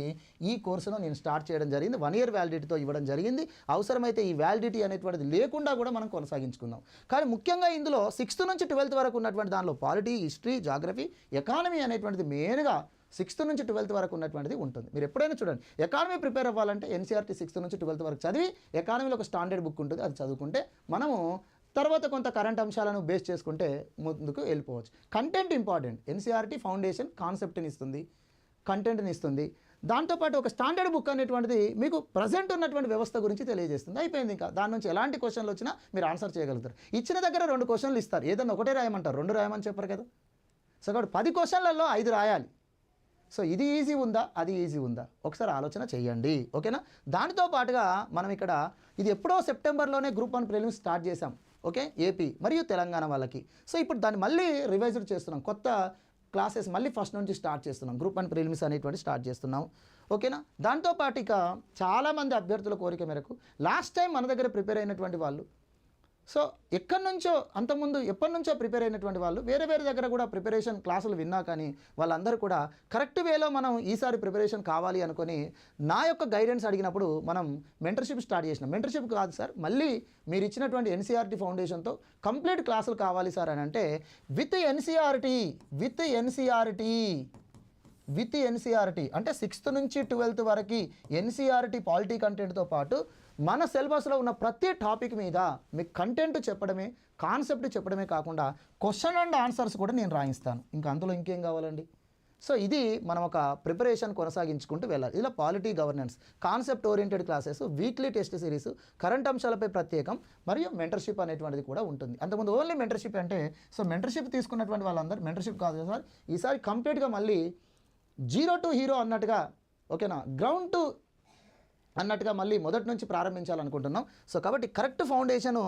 ఈ కోర్సును నేను స్టార్ట్ చేయడం జరిగింది. వన్ ఇయర్ వ్యాలిడిటీతో ఇవ్వడం జరిగింది. అవసరమైతే ఈ వ్యాలిడిటీ అనేటువంటిది లేకుండా కూడా మనం కొనసాగించుకుందాం. కానీ ముఖ్యంగా ఇందులో సిక్స్త్ నుంచి ట్వెల్త్ వరకు ఉన్నటువంటి దానిలో పాలిటీ హిస్టరీ జాగ్రఫీ ఎకానమీ అనేటువంటిది మెయిన్గా సిక్స్త్ నుంచి ట్వెల్త్ వరకు ఉన్నటువంటిది ఉంటుంది. మీరు ఎప్పుడైనా చూడండి ఎకానమీ ప్రిపేర్ అవ్వాలంటే ఎన్సీఆర్టీ సిక్స్త్ నుంచి ట్వెల్త్ వరకు చదివి ఎకానమీలో ఒక స్టాండర్డ్ బుక్ ఉంటుంది అది చదువుకుంటే మనము తర్వాత కొంత కరెంట్ అంశాలను బేస్ చేసుకుంటే ముందుకు వెళ్ళిపోవచ్చు. Content important. ఎన్సీఆర్టీ ఫౌండేషన్ కాన్సెప్ట్ని ఇస్తుంది కంటెంట్ని ఇస్తుంది. దాంతోపాటు ఒక స్టాండర్డ్ బుక్ అనేటువంటిది మీకు ప్రజెంట్ ఉన్నటువంటి వ్యవస్థ గురించి తెలియజేస్తుంది. అయిపోయింది ఇంకా. దాని నుంచి ఎలాంటి క్వశ్చన్లు వచ్చినా మీరు ఆన్సర్ చేయగలుగుతారు. ఇచ్చిన దగ్గర రెండు క్వశ్చన్లు ఇస్తారు. ఏదన్నా ఒకటే రాయమంటారు. రెండు రాయమని చెప్పరు కదా. సో కాబట్టి పది క్వశ్చన్లలో ఐదు రాయాలి. సో ఇది ఈజీ ఉందా? అది ఈజీ ఉందా? ఒకసారి ఆలోచన చేయండి. ఓకేనా? దానితో పాటుగా మనం ఇక్కడ ఇది ఎప్పుడో సెప్టెంబర్లోనే గ్రూప్ వన్ ప్రిలిమ్స్ స్టార్ట్ చేసాం ఓకే? ఏపీ మరియు తెలంగాణ వాళ్ళకి. సో ఇప్పుడు దాన్ని మళ్ళీ రివైజ్డ్ చేస్తున్నాం. కొత్త క్లాసెస్ మళ్ళీ ఫస్ట్ నుంచి స్టార్ట్ చేస్తున్నాం. గ్రూప్ అండ్ ప్రిలిమ్స్ అనేటువంటి స్టార్ట్ చేస్తున్నాం. ఓకేనా? దాంతోపాటు ఇక చాలామంది అభ్యర్థుల కోరిక మేరకు లాస్ట్ టైం మన దగ్గర ప్రిపేర్ అయినటువంటి వాళ్ళు సో ఎక్కడి నుంచో అంతకుముందు ఎప్పటి నుంచో ప్రిపేర్ అయినటువంటి వాళ్ళు వేరే వేరే దగ్గర కూడా ప్రిపరేషన్ క్లాసులు విన్నా కానీ వాళ్ళందరూ కూడా కరెక్ట్ వేలో మనం ఈసారి ప్రిపరేషన్ కావాలి అనుకొని నా యొక్క గైడెన్స్ అడిగినప్పుడు మనం మెంటర్షిప్ స్టార్ట్ చేసినాం. మెంటర్షిప్ కాదు సార్ మళ్ళీ మీరు ఇచ్చినటువంటి ఎన్సీఆర్టీ ఫౌండేషన్తో కంప్లీట్ క్లాసులు కావాలి సార్ అని అంటే with NCERT with NCERT with NCERT అంటే సిక్స్త్ నుంచి ట్వెల్త్ వరకు ఎన్సీఆర్టీ పాలిటీ కంటెంట్తో పాటు మన సిలబస్లో ఉన్న ప్రతి టాపిక్ మీద మీకు కంటెంట్ చెప్పడమే కాన్సెప్ట్ చెప్పడమే కాకుండా క్వశ్చన్ అండ్ ఆన్సర్స్ కూడా నేను రాయిస్తాను. ఇంకా అందులో ఇంకేం కావాలండి? సో ఇది మనం ఒక ప్రిపరేషన్ కొనసాగించుకుంటూ వెళ్ళాలి. ఇలా polity governance concept oriented classes weekly test series current అంశాలపై ప్రత్యేకం మరియు మెంటర్షిప్ అనేటువంటిది కూడా ఉంటుంది. అంతకుముందు ఓన్లీ మెంటర్షిప్ అంటే సో మెంటర్షిప్ తీసుకున్నటువంటి వాళ్ళందరూ మెంటర్షిప్ కాదు సార్ ఈసారి కంప్లీట్గా మళ్ళీ జీరో టు హీరో అన్నట్టుగా ఓకేనా? గ్రౌండ్ టు అన్నట్టుగా మళ్ళీ మొదటి నుంచి ప్రారంభించాలనుకుంటున్నాం. సో కాబట్టి కరెక్ట్ ఫౌండేషన్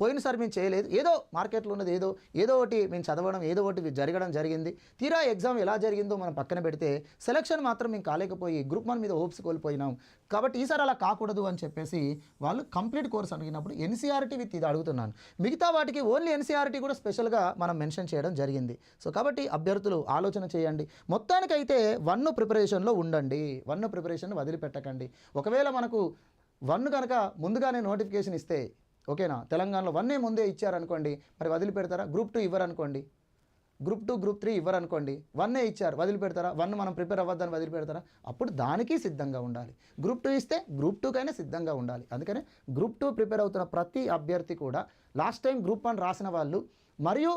పోయినసారి మేము చేయలేదు. ఏదో మార్కెట్లో ఉన్నది ఏదో ఏదో ఒకటి మేము చదవడం ఏదో ఒకటి జరగడం జరిగింది. తీరా ఎగ్జామ్ ఎలా జరిగిందో మనం పక్కన పెడితే సెలక్షన్ మాత్రం మేము కాలేకపోయి గ్రూప్ వన్ మీద హోప్స్ కోల్పోయినాం. కాబట్టి ఈసారి అలా కాకూడదు అని చెప్పేసి వాళ్ళు కంప్లీట్ కోర్స్ అడిగినప్పుడు ఎన్సీఆర్టీ విత్ ఇది అడుగుతున్నాను. మిగతా వాటికి ఓన్లీ ఎన్సీఆర్టీ కూడా స్పెషల్గా మనం మెన్షన్ చేయడం జరిగింది. సో కాబట్టి అభ్యర్థులు ఆలోచన చేయండి. మొత్తానికైతే వన్ ప్రిపరేషన్లో ఉండండి. వన్ ప్రిపరేషన్ వదిలిపెట్టకండి. ఒకవేళ మనకు వన్ కనుక ముందుగానే నోటిఫికేషన్ ఇస్తే ఓకేనా? తెలంగాణలో వన్నే ముందే ఇచ్చారనుకోండి మరి వదిలిపెడతారా? గ్రూప్ టూ ఇవ్వరనుకోండి. గ్రూప్ టూ గ్రూప్ త్రీ ఇవ్వరనుకోండి వన్నే ఇచ్చారు వదిలిపెడతారా? వన్ మనం ప్రిపేర్ అవ్వద్దని వదిలిపెడతారా? అప్పుడు దానికి సిద్ధంగా ఉండాలి. గ్రూప్ టూ ఇస్తే గ్రూప్ టూకైనా సిద్ధంగా ఉండాలి. అందుకనే గ్రూప్ టూ ప్రిపేర్ అవుతున్న ప్రతి అభ్యర్థి కూడా లాస్ట్ టైం గ్రూప్ వన్ రాసిన వాళ్ళు మరియు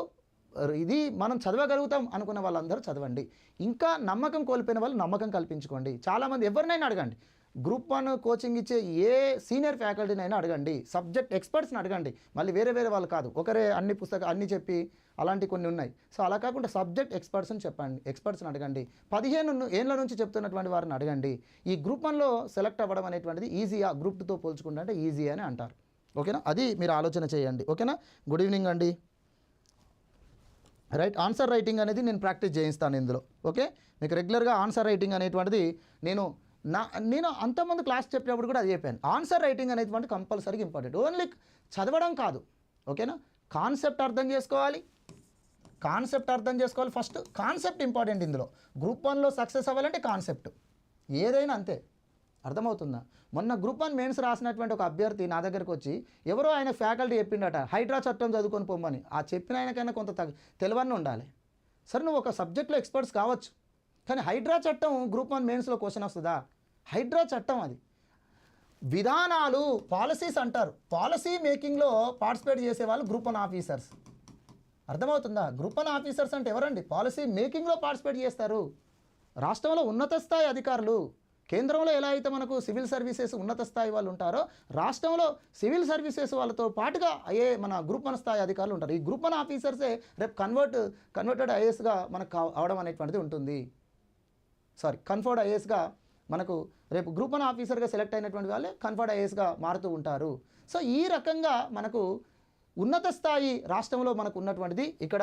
ఇది మనం చదవగలుగుతాం అనుకున్న వాళ్ళందరూ చదవండి. ఇంకా నమ్మకం కోల్పోయిన వాళ్ళు నమ్మకం కల్పించుకోండి. చాలామంది ఎవరినైనా అడగండి. గ్రూప్ వన్ కోచింగ్ ఇచ్చే ఏ సీనియర్ ఫ్యాకల్టీనైనా అడగండి. సబ్జెక్ట్ ఎక్స్పర్ట్స్ని అడగండి. మళ్ళీ వేరే వేరే వాళ్ళు కాదు. ఒకరే అన్ని పుస్తకాలు అన్ని చెప్పి అలాంటి కొన్ని ఉన్నాయి. సో అలా కాకుండా సబ్జెక్ట్ ఎక్స్పర్ట్స్ని చెప్పండి. ఎక్స్పర్ట్స్ని అడగండి. పదిహేను ఏళ్ళ నుంచి చెప్తున్నటువంటి వారిని అడగండి. ఈ గ్రూప్ వన్లో సెలెక్ట్ అవ్వడం అనేటువంటిది ఈజీయా గ్రూప్ టూతో పోల్చుకుంటే అంటే ఈజీ అని అంటారు. ఓకేనా? అది మీరు ఆలోచన చేయండి. ఓకేనా? గుడ్ ఈవినింగ్ అండి. రైట్ ఆన్సర్ రైటింగ్ అనేది నేను ప్రాక్టీస్ చేయిస్తాను ఇందులో. ఓకే? మీకు రెగ్యులర్గా ఆన్సర్ రైటింగ్ అనేటువంటిది నేను నా నేను అంతమంది క్లాస్ చెప్పినప్పుడు కూడా అది చెప్పాను. ఆన్సర్ రైటింగ్ అనేటువంటి కంపల్సరీగా ఇంపార్టెంట్. ఓన్లీ చదవడం కాదు. ఓకేనా? కాన్సెప్ట్ అర్థం చేసుకోవాలి. కాన్సెప్ట్ అర్థం చేసుకోవాలి ఫస్ట్. కాన్సెప్ట్ ఇంపార్టెంట్ ఇందులో. గ్రూప్ వన్లో సక్సెస్ అవ్వాలంటే కాన్సెప్ట్. ఏదైనా అంతే. అర్థమవుతుందా? మొన్న గ్రూప్ వన్ మెయిన్స్ రాసినటువంటి ఒక అభ్యర్థి నా దగ్గరకు వచ్చి ఎవరో ఆయన ఫ్యాకల్టీ చెప్పిండట హైడ్రా చట్టం చదువుకొని పొమ్మని. ఆ చెప్పిన ఆయనకైనా కొంత తగ్గ తెలివన్న ఉండాలి. సరే నువ్వు ఒక సబ్జెక్ట్లో ఎక్స్పర్ట్స్ కావచ్చు. కానీ హైడ్రా చట్టం గ్రూప్ వన్ మెయిన్స్లో క్వశ్చన్ వస్తుందా? హైడ్రా చట్టం అది. విధానాలు పాలసీస్ అంటారు. పాలసీ మేకింగ్లో పార్టిసిపేట్ చేసే వాళ్ళు గ్రూప్ వన్ ఆఫీసర్స్. అర్థమవుతుందా? గ్రూప్ వన్ ఆఫీసర్స్ అంటే ఎవరండి? పాలసీ మేకింగ్లో పార్టిసిపేట్ చేస్తారు. రాష్ట్రంలో ఉన్నత స్థాయి అధికారులు కేంద్రంలో ఎలా అయితే మనకు సివిల్ సర్వీసెస్ ఉన్నత స్థాయి వాళ్ళు ఉంటారో రాష్ట్రంలో సివిల్ సర్వీసెస్ వాళ్ళతో పాటుగా అయ్యే మన గ్రూప్ వన్ స్థాయి అధికారులు ఉంటారు. ఈ గ్రూప్ వన్ ఆఫీసర్సే రేపు కన్వర్ట్ కన్వర్టెడ్ ఐఏఎస్గా మనకు కావ- అవడం అనేటువంటిది ఉంటుంది. సారీ కన్ఫర్డ్ ఐఏఎస్గా మనకు రేపు గ్రూప్ వన్ ఆఫీసర్గా సెలెక్ట్ అయినటువంటి వాళ్ళే కన్ఫర్డ్ ఐఏఎస్గా మారుతూ ఉంటారు. సో ఈ రకంగా మనకు ఉన్నత స్థాయి రాష్ట్రంలో మనకు ఉన్నటువంటిది ఇక్కడ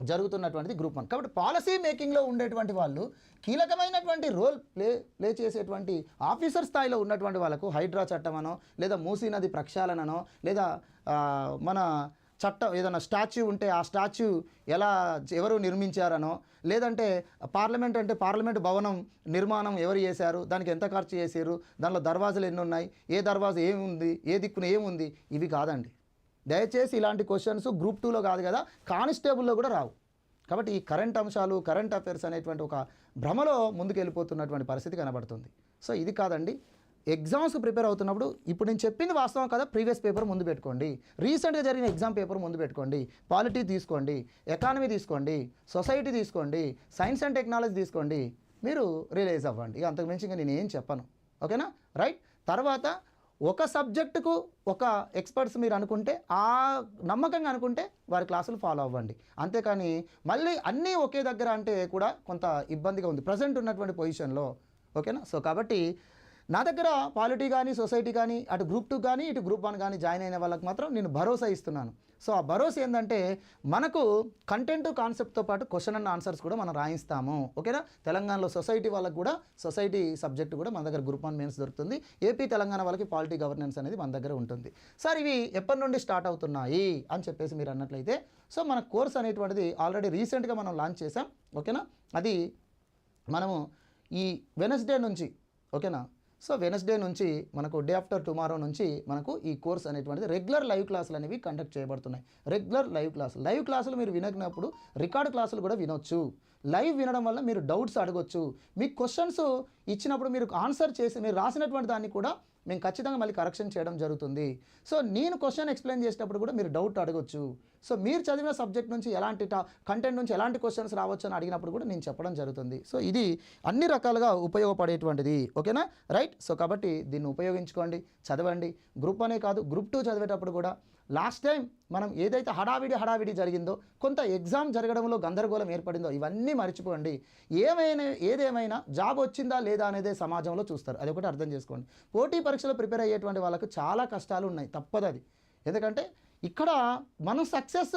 జరుగుతున్నటువంటిది గ్రూప్ వన్. కాబట్టి పాలసీ మేకింగ్లో ఉండేటువంటి వాళ్ళు కీలకమైనటువంటి రోల్ ప్లే ప్లే చేసేటువంటి ఆఫీసర్ స్థాయిలో ఉన్నటువంటి వాళ్ళకు హైడ్రా చట్టమనో లేదా మూసీ నది ప్రక్షాళననో లేదా మన చట్టం ఏదైనా స్టాచ్యూ ఉంటే ఆ స్టాచ్యూ ఎలా ఎవరు నిర్మించారనో లేదంటే పార్లమెంట్ అంటే పార్లమెంట్ భవనం నిర్మాణం ఎవరు చేశారు దానికి ఎంత ఖర్చు చేశారు దానిలో దర్వాజలు ఎన్ని ఉన్నాయి ఏ దర్వాజా ఏముంది ఏ దిక్కున ఏముంది ఇవి కాదండి. దయచేసి ఇలాంటి క్వశ్చన్స్ గ్రూప్ టూలో కాదు కదా కానిస్టేబుల్లో కూడా రావు. కాబట్టి ఈ కరెంట్ అంశాలు కరెంట్ అఫైర్స్ అనేటువంటి ఒక భ్రమలో ముందుకు వెళ్ళిపోతున్నటువంటి పరిస్థితి కనబడుతుంది. సో ఇది కాదండి. ఎగ్జామ్స్ ప్రిపేర్ అవుతున్నప్పుడు ఇప్పుడు నేను చెప్పింది వాస్తవం కదా ప్రీవియస్ పేపర్ ముందు పెట్టుకోండి. రీసెంట్గా జరిగిన ఎగ్జామ్ పేపర్ ముందు పెట్టుకోండి. పాలిటీ తీసుకోండి ఎకానమీ తీసుకోండి సొసైటీ తీసుకోండి సైన్స్ అండ్ టెక్నాలజీ తీసుకోండి. మీరు రిలైజ్ అవ్వండి. ఇక అంతకుమించి ఇంకా నేను ఏం చెప్పను. ఓకేనా రైట్ తర్వాత ఒక సబ్జెక్టుకు ఒక ఎక్స్పర్ట్స్ మీరు అనుకుంటే ఆ నమ్మకంగా అనుకుంటే వారి క్లాసులు ఫాలో అవ్వండి. అంతేకాని మళ్ళీ అన్నీ ఒకే దగ్గర అంటే కూడా కొంత ఇబ్బందిగా ఉంది. ప్రజెంట్ ఉన్నటువంటి పొజిషన్లో ఓకేనా? సో కాబట్టి నా దగ్గర పాలిటీ కానీ సొసైటీ కానీ అటు గ్రూప్ టూ కానీ ఇటు గ్రూప్ వన్ కానీ జాయిన్ అయిన వాళ్ళకి మాత్రం నేను భరోసా ఇస్తున్నాను. సో ఆ భరోసా ఏంటంటే మనకు కంటెంట్ కాన్సెప్ట్తో పాటు క్వశ్చన్ అండ్ ఆన్సర్స్ కూడా మనం రాయిస్తాము. ఓకేనా? తెలంగాణలో సొసైటీ వాళ్ళకి కూడా సొసైటీ సబ్జెక్ట్ కూడా మన దగ్గర గ్రూప్ వన్ మెయిన్స్ దొరుకుతుంది. ఏపీ తెలంగాణ వాళ్ళకి పాలిటీ గవర్నెన్స్ అనేది మన దగ్గర ఉంటుంది. సార్ ఇవి ఎప్పటి నుండి స్టార్ట్ అవుతున్నాయి అని చెప్పేసి మీరు అన్నట్లయితే సో మన కోర్స్ అనేటువంటిది ఆల్రెడీ రీసెంట్గా మనం లాంచ్ చేసాం ఓకేనా? అది మనము ఈ వెనస్డే నుంచి ఓకేనా? సో వెనస్డే నుంచి మనకు డే ఆఫ్టర్ టుమారో నుంచి మనకు ఈ కోర్స్ అనేటువంటిది రెగ్యులర్ లైవ్ క్లాసులు అనేవి కండక్ట్ చేయబడుతున్నాయి. రెగ్యులర్ లైవ్ క్లాసులు లైవ్ క్లాసులు మీరు వినగినప్పుడు రికార్డ్ క్లాసులు కూడా వినొచ్చు. లైవ్ వినడం వల్ల మీరు డౌట్స్ అడగొచ్చు. మీ క్వశ్చన్స్ ఇచ్చినప్పుడు మీరు ఆన్సర్ చేసి మీరు రాసినటువంటి దాన్ని కూడా మేము ఖచ్చితంగా మళ్ళీ కరెక్షన్ చేయడం జరుగుతుంది. సో నేను క్వశ్చన్ ఎక్స్ప్లెయిన్ చేసినప్పుడు కూడా మీరు డౌట్ అడగొచ్చు. సో మీరు చదివిన సబ్జెక్ట్ నుంచి ఎలాంటి కంటెంట్ నుంచి ఎలాంటి క్వశ్చన్స్ రావచ్చు అని అడిగినప్పుడు కూడా నేను చెప్పడం జరుగుతుంది. సో ఇది అన్ని రకాలుగా ఉపయోగపడేటువంటిది. ఓకేనా? రైట్? సో కాబట్టి దీన్ని ఉపయోగించుకోండి చదవండి. గ్రూప్ అనే కాదు గ్రూప్ టూ చదివేటప్పుడు కూడా లాస్ట్ టైం మనం ఏదైతే హడావిడి హడావిడి జరిగిందో కొంత ఎగ్జామ్ జరగడంలో గందరగోళం ఏర్పడిందో ఇవన్నీ మర్చిపోండి. ఏమైనా ఏదేమైనా జాబ్ వచ్చిందా లేదా అనేది సమాజంలో చూస్తారు. అది ఒకటి అర్థం చేసుకోండి. పోటీ పరీక్షలు ప్రిపేర్ అయ్యేటువంటి వాళ్ళకు చాలా కష్టాలు ఉన్నాయి. తప్పదు అది. ఎందుకంటే ఇక్కడ మనం సక్సెస్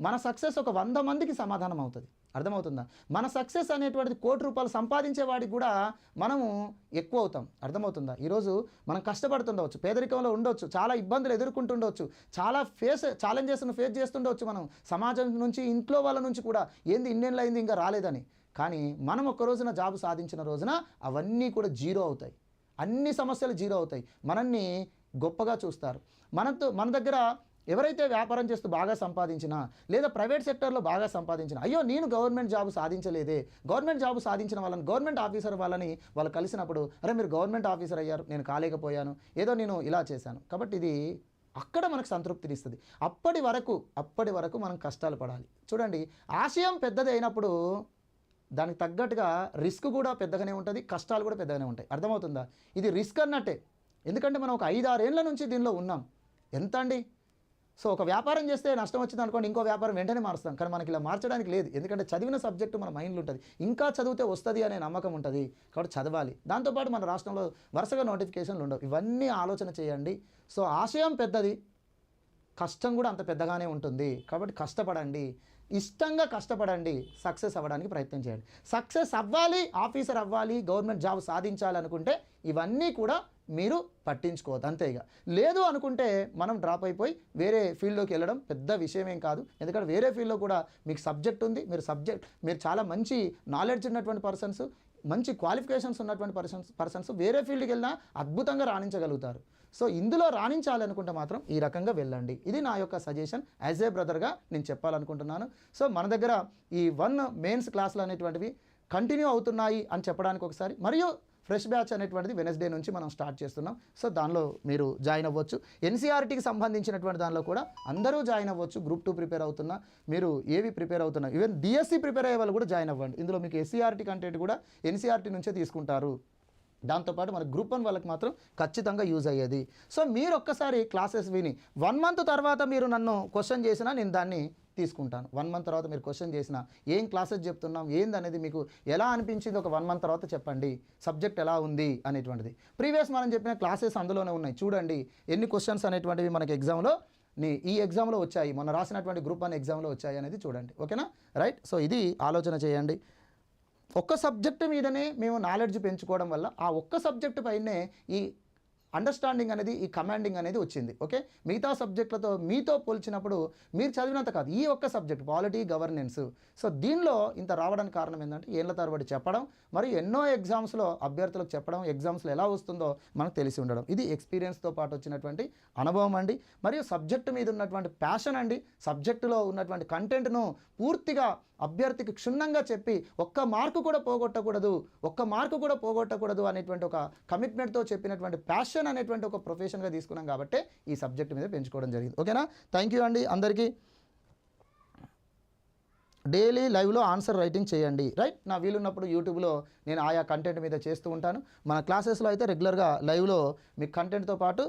మన సక్సెస్ ఒక వంద మందికి సమాధానం అవుతుంది. అర్థమవుతుందా? మన సక్సెస్ అనేటువంటిది కోటి రూపాయలు సంపాదించేవాడికి కూడా మనము ఎక్కువ అవుతాం. అర్థమవుతుందా? ఈరోజు మనం కష్టపడుతుండవచ్చు పేదరికంలో ఉండొచ్చు చాలా ఇబ్బందులు ఎదుర్కొంటుండవచ్చు చాలా ఫేస్ ఛాలెంజెస్ను ఫేస్ చేస్తుండవచ్చు మనం. సమాజం నుంచి ఇంట్లో వాళ్ళ నుంచి కూడా ఏంది ఇన్నేళ్ళు అయింది ఇంకా రాలేదని. కానీ మనం ఒక రోజున జాబ్ సాధించిన రోజున అవన్నీ కూడా జీరో అవుతాయి. అన్ని సమస్యలు జీరో అవుతాయి. మనల్ని గొప్పగా చూస్తారు. మనతో మన దగ్గర ఎవరైతే వ్యాపారం చేస్తూ బాగా సంపాదించినా లేదా ప్రైవేట్ సెక్టర్లో బాగా సంపాదించినా అయ్యో నేను గవర్నమెంట్ జాబ్ సాధించలేదే. గవర్నమెంట్ జాబ్ సాధించిన వాళ్ళని గవర్నమెంట్ ఆఫీసర్ వాళ్ళని వాళ్ళు కలిసినప్పుడు అరే మీరు గవర్నమెంట్ ఆఫీసర్ అయ్యారు నేను కాలేకపోయాను ఏదో నేను ఇలా చేశాను. కాబట్టి ఇది అక్కడ మనకు సంతృప్తినిస్తుంది అప్పటి వరకు అప్పటి వరకు మనం కష్టాలు పడాలి. చూడండి ఆశయం పెద్దది అయినప్పుడు దానికి తగ్గట్టుగా రిస్క్ కూడా పెద్దగానే ఉంటుంది కష్టాలు కూడా పెద్దగానే ఉంటాయి. అర్థమవుతుందా? ఇది రిస్క్ అన్నట్టే. ఎందుకంటే మనం ఒక ఐదారేళ్ళ నుంచి దీనిలో ఉన్నాం. ఎంత అండి? సో ఒక వ్యాపారం చేస్తే నష్టం వచ్చింది అనుకోండి ఇంకో వ్యాపారం వెంటనే మారుస్తాం. కానీ మనకి ఇలా మార్చడానికి లేదు. ఎందుకంటే చదివిన సబ్జెక్టు మన మైండ్లో ఉంటుంది. ఇంకా చదివితే వస్తుంది అనే నమ్మకం ఉంటుంది. కాబట్టి చదవాలి. దాంతోపాటు మన రాష్ట్రంలో వరుసగా నోటిఫికేషన్లు ఉండవు. ఇవన్నీ ఆలోచన చేయండి. సో ఆశయం పెద్దది. కష్టం కూడా అంత పెద్దగానే ఉంటుంది. కాబట్టి కష్టపడండి. ఇష్టంగా కష్టపడండి. సక్సెస్ అవ్వడానికి ప్రయత్నం చేయండి. సక్సెస్ అవ్వాలి ఆఫీసర్ అవ్వాలి గవర్నమెంట్ జాబ్ సాధించాలనుకుంటే ఇవన్నీ కూడా మీరు పట్టించుకోవద్దు అంతే ఇక. లేదు అనుకుంటే మనం డ్రాప్ అయిపోయి వేరే ఫీల్డ్లోకి వెళ్ళడం పెద్ద విషయం ఏం కాదు. ఎందుకంటే వేరే ఫీల్డ్లో కూడా మీకు సబ్జెక్ట్ ఉంది మీరు సబ్జెక్ట్ మీరు చాలా మంచి నాలెడ్జ్ ఉన్నటువంటి పర్సన్స్ మంచి క్వాలిఫికేషన్స్ ఉన్నటువంటి పర్సన్స్ పర్సన్స్ వేరే ఫీల్డ్కి వెళ్ళినా అద్భుతంగా రాణించగలుగుతారు. సో ఇందులో రాణించాలనుకుంటే మాత్రం ఈ రకంగా వెళ్ళండి. ఇది నా యొక్క సజెషన్ యాజ్ ఏ బ్రదర్గా నేను చెప్పాలనుకుంటున్నాను. సో మన దగ్గర ఈ వన్ మెయిన్స్ క్లాసులు అనేటువంటివి కంటిన్యూ అవుతున్నాయి అని చెప్పడానికి ఒకసారి. మరియు ఫ్రెష్ బ్యాచ్ అనేటువంటిది వెనస్డే నుంచి మనం స్టార్ట్ చేస్తున్నాం. సో దానిలో మీరు జాయిన్ అవ్వచ్చు. ఎన్సీఆర్టీకి సంబంధించినటువంటి దానిలో కూడా అందరూ జాయిన్ అవ్వచ్చు. గ్రూప్ టూ ప్రిపేర్ అవుతున్నా మీరు ఏవి ప్రిపేర్ అవుతున్నా ఈవెన్ డిఎస్సి ప్రిపేర్ అయ్యే వాళ్ళు కూడా జాయిన్ అవ్వండి. ఇందులో మీకు ఎస్సీఆర్టీ కంటెంట్ కూడా ఎన్సీఆర్టీ నుంచే తీసుకుంటారు. దాంతోపాటు మన గ్రూప్ వన్ వాళ్ళకి మాత్రం ఖచ్చితంగా యూజ్ అయ్యేది. సో మీరు ఒక్కసారి క్లాసెస్ విని వన్ మంత్ తర్వాత మీరు నన్ను క్వశ్చన్ చేసినా నేను దాన్ని తీసుకుంటాను. వన్ మంత్ తర్వాత మీరు క్వశ్చన్ చేసిన ఏం క్లాసెస్ చెప్తున్నాం ఏంది అనేది మీకు ఎలా అనిపించింది ఒక వన్ మంత్ తర్వాత చెప్పండి. సబ్జెక్ట్ ఎలా ఉంది అనేటువంటిది. ప్రీవియస్ మనం చెప్పిన క్లాసెస్ అందులోనే ఉన్నాయి. చూడండి ఎన్ని క్వశ్చన్స్ అనేటువంటివి మనకి ఎగ్జామ్లో నీ ఈ ఎగ్జామ్లో వచ్చాయి. మొన్న రాసినటువంటి గ్రూప్ వన్ ఎగ్జామ్లో వచ్చాయి అనేది చూడండి. ఓకేనా రైట్ సో ఇది ఆలోచన చేయండి. ఒక్క సబ్జెక్టు మీదనే మేము నాలెడ్జ్ పెంచుకోవడం వల్ల ఆ ఒక్క సబ్జెక్టు పైనే ఈ అండర్స్టాండింగ్ అనేది ఈ కమాండింగ్ అనేది వచ్చింది. ఓకే మిగతా సబ్జెక్టులతో మీతో పోల్చినప్పుడు మీరు చదివినంత కాదు. ఈ ఒక్క సబ్జెక్ట్ పాలిటీ గవర్నెన్స్ సో దీనిలో ఇంత రావడానికి కారణం ఏంటంటే ఏళ్ళ తరబడి చెప్పడం మరియు ఎన్నో ఎగ్జామ్స్లో అభ్యర్థులకు చెప్పడం ఎగ్జామ్స్లో ఎలా వస్తుందో మనకు తెలిసి ఉండడం. ఇది ఎక్స్పీరియన్స్తో పాటు వచ్చినటువంటి అనుభవం అండి. మరియు సబ్జెక్టు మీద ఉన్నటువంటి ప్యాషన్ అండి. సబ్జెక్టులో ఉన్నటువంటి కంటెంట్ను పూర్తిగా అభ్యర్థికి క్షుణ్ణంగా చెప్పి ఒక్క మార్కు కూడా పోగొట్టకూడదు ఒక్క మార్కు కూడా పోగొట్టకూడదు అనేటువంటి ఒక కమిట్మెంట్తో చెప్పినటువంటి ప్యాషన్ అనేటువంటి ఒక ప్రొఫెషన్గా తీసుకున్నాం కాబట్టి ఈ సబ్జెక్ట్ మీద పెంచుకోవడం జరిగింది. ఓకేనా థ్యాంక్ యూ అండి అందరికీ. డైలీ లైవ్లో ఆన్సర్ రైటింగ్ చేయండి. రైట్ నా వీలున్నప్పుడు యూట్యూబ్లో నేను ఆయా కంటెంట్ మీద చేస్తూ ఉంటాను. మన క్లాసెస్లో అయితే రెగ్యులర్గా లైవ్లో మీ కంటెంట్తో పాటు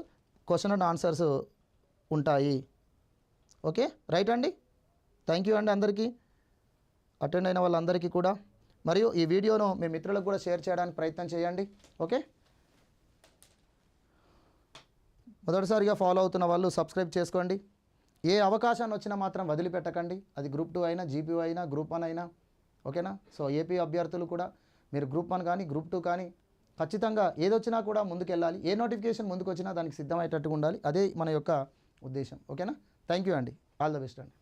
క్వశ్చన్ అండ్ ఆన్సర్స్ ఉంటాయి. ఓకే రైట్ అండి? థ్యాంక్ యూ అండి అందరికీ. అటెండ్ అయిన వాళ్ళందరికీ కూడా. మరియు ఈ వీడియోను మీ మిత్రులకు కూడా షేర్ చేయడానికి ప్రయత్నం చేయండి. ఓకే మొదటిసారిగా ఫాలో అవుతున్న వాళ్ళు సబ్స్క్రైబ్ చేసుకోండి. ఏ అవకాశాన్ని వచ్చినా మాత్రం వదిలిపెట్టకండి. అది గ్రూప్ టూ అయినా జీపీ అయినా గ్రూప్ వన్ అయినా. ఓకేనా? సో ఏపీ అభ్యర్థులు కూడా మీరు గ్రూప్ వన్ కానీ గ్రూప్ టూ కానీ ఖచ్చితంగా ఏదొచ్చినా కూడా ముందుకెళ్ళాలి. ఏ నోటిఫికేషన్ ముందుకు వచ్చినా దానికి సిద్ధమయ్యేటట్టుగా ఉండాలి. అదే మన యొక్క ఉద్దేశం. ఓకేనా? థ్యాంక్ యూ అండి. ఆల్ ద బెస్ట్ అండి.